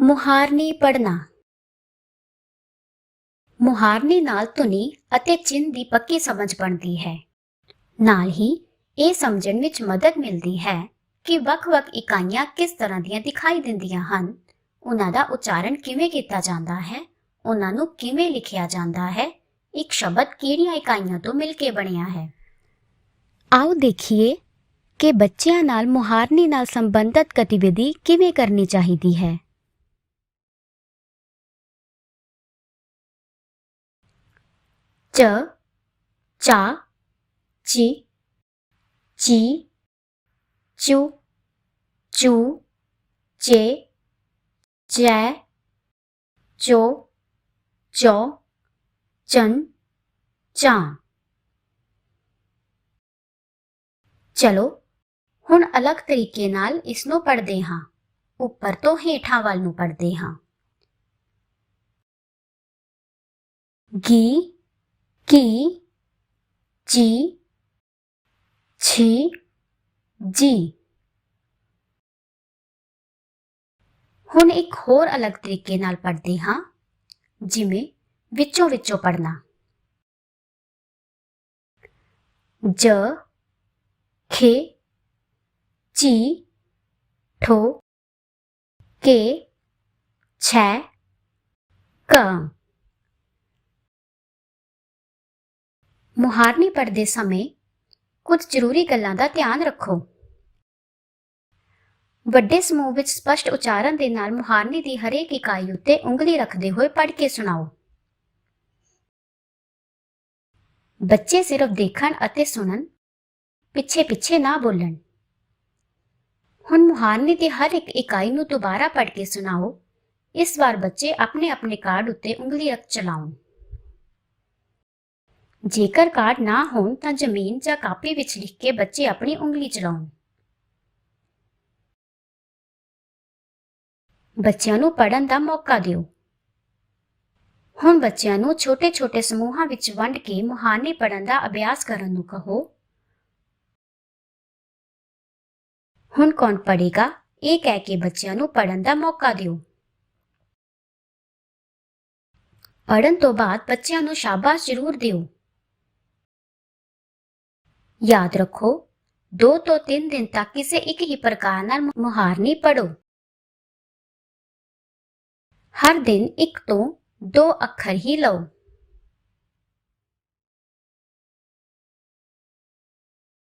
ਮੁਹਾਰਨੀ ਪੜਨਾ ਮੁਹਾਰਨੀ ਨਾਲ ਧੁਨੀ ਅਤੇ ਚਿੰਨ ਦੀ ਪੱਕੀ ਸਮਝ ਬਣਦੀ ਹੈ। ਨਾਲ ਹੀ ਇਹ ਸਮਝਣ ਵਿੱਚ ਮਦਦ ਮਿਲਦੀ ਹੈ ਕਿ ਵੱਖ-ਵੱਖ ਇਕਾਈਆਂ ਕਿਸ ਤਰ੍ਹਾਂ ਦੀਆਂ ਦਿਖਾਈ ਦਿੰਦੀਆਂ ਹਨ, ਉਹਨਾਂ ਦਾ ਉਚਾਰਨ ਕਿਵੇਂ ਕੀਤਾ ਜਾਂਦਾ ਹੈ, ਉਹਨਾਂ ਨੂੰ ਕਿਵੇਂ ਲਿਖਿਆ ਜਾਂਦਾ ਹੈ, ਇੱਕ ਸ਼ਬਦ ਕਿਹੜੀਆਂ ਇਕਾਈਆਂ ਤੋਂ ਮਿਲ ਕੇ ਬਣਿਆ ਹੈ। ਆਓ ਦੇਖੀਏ ਕਿ ਬੱਚਿਆਂ ਨਾਲ ਮੁਹਾਰਨੀ ਨਾਲ ਸੰਬੰਧਿਤ ਗਤੀਵਿਧੀ ਕਿਵੇਂ ਕਰਨੀ ਚਾਹੀਦੀ ਹੈ। ਚ, ਚਾ, ਚੀ ਚੀ, ਚੂ ਚੂ, ਚੇ ਜੈ ਚੋ ਚੋ, ਚਨ, ਚਾਂ। ਚਲੋ, ਹੁਣ ਅਲੱਗ ਤਰੀਕੇ ਨਾਲ ਇਸ ਨੂੰ ਪੜ੍ਹਦੇ ਹਾਂ। ਉੱਪਰ ਤੋਂ ਹੇਠਾਂ ਵੱਲ ਨੂੰ ਪੜ੍ਹਦੇ ਹਾਂ। ਗੀ ਕੀ? ਜੀ। ਛੀ। ਜੀ। ਹੁਣ ਇੱਕ ਹੋਰ ਅਲੱਗ ਤਰੀਕੇ ਨਾਲ ਪੜ੍ਹਦੇ ਹਾਂ, ਜਿਵੇਂ ਵਿੱਚੋਂ ਵਿੱਚੋਂ ਪੜ੍ਹਨਾ। ਜ। ਖੇ। ਚੀ। ਠੋ। ਕੇ। ਛੈ। ਕ। ਮੁਹਾਰਨੀ ਪੜ੍ਹਦੇ ਸਮੇਂ ਕੁਝ ਜ਼ਰੂਰੀ ਗੱਲਾਂ ਦਾ ਧਿਆਨ ਰੱਖੋ। ਵੱਡੇ ਸਮੂਹ ਵਿੱਚ ਸਪਸ਼ਟ ਉਚਾਰਨ ਦੇ ਨਾਲ ਮੁਹਾਰਨੀ ਦੀ ਹਰੇਕ ਇਕਾਈ ਉੱਤੇ ਉਂਗਲੀ ਰੱਖਦੇ ਹੋਏ ਪੜ੍ਹ ਕੇ ਸੁਣਾਓ। ਬੱਚੇ ਸਿਰਫ ਦੇਖਣ ਅਤੇ ਸੁਣਨ, ਪਿੱਛੇ ਪਿੱਛੇ ਨਾ ਬੋਲਣ। ਹੁਣ ਮੁਹਾਰਨੀ ਦੀ ਹਰ ਇੱਕ ਇਕਾਈ ਨੂੰ ਦੁਬਾਰਾ ਪੜ੍ਹ ਕੇ ਸੁਣਾਓ। ਇਸ ਵਾਰ ਬੱਚੇ ਆਪਣੇ ਆਪਣੇ ਕਾਰਡ ਉੱਤੇ ਉਂਗਲੀ ਰੱਖ ਚਲਾਉਣ। ਜੇਕਰ ਕਾਰਡ ਨਾ ਹੋਣ ਤਾਂ ਜ਼ਮੀਨ ਜਾਂ ਕਾਪੀ ਵਿੱਚ ਲਿਖ ਕੇ ਬੱਚੇ ਆਪਣੀ ਉਂਗਲੀ ਚਲਾਉਣ। ਬੱਚਿਆਂ ਨੂੰ ਪੜਨ ਦਾ ਮੌਕਾ ਦਿਓ। ਹੁਣ ਬੱਚਿਆਂ ਨੂੰ ਛੋਟੇ-ਛੋਟੇ ਸਮੂਹਾਂ ਵਿੱਚ ਵੰਡ ਕੇ ਮੁਹਾਰਨੀ ਪੜਨ ਦਾ ਅਭਿਆਸ ਕਰਨ ਨੂੰ ਕਹੋ। ਹੁਣ ਕੌਣ ਪੜੇਗਾ ਇਹ ਕਹਿ ਕੇ ਬੱਚਿਆਂ ਨੂੰ ਪੜਨ ਦਾ ਮੌਕਾ ਦਿਓ। ਪੜਨ ਤੋਂ ਬਾਅਦ ਬੱਚਿਆਂ ਨੂੰ ਸ਼ਾਬਾਸ਼ ਜ਼ਰੂਰ ਦਿਓ। ਯਾਦ ਰੱਖੋ 2 ਤੋਂ 3 ਦਿਨ ਤੱਕ ਕਿਸੇ ਇੱਕ ਹੀ ਪ੍ਰਕਾਰ ਨਾਲ ਮੁਹਾਰਨੀ ਪੜੋ ਹਰ ਦਿਨ ਇੱਕ ਤੋਂ ਦੋ ਅੱਖਰ ਹੀ ਲਓ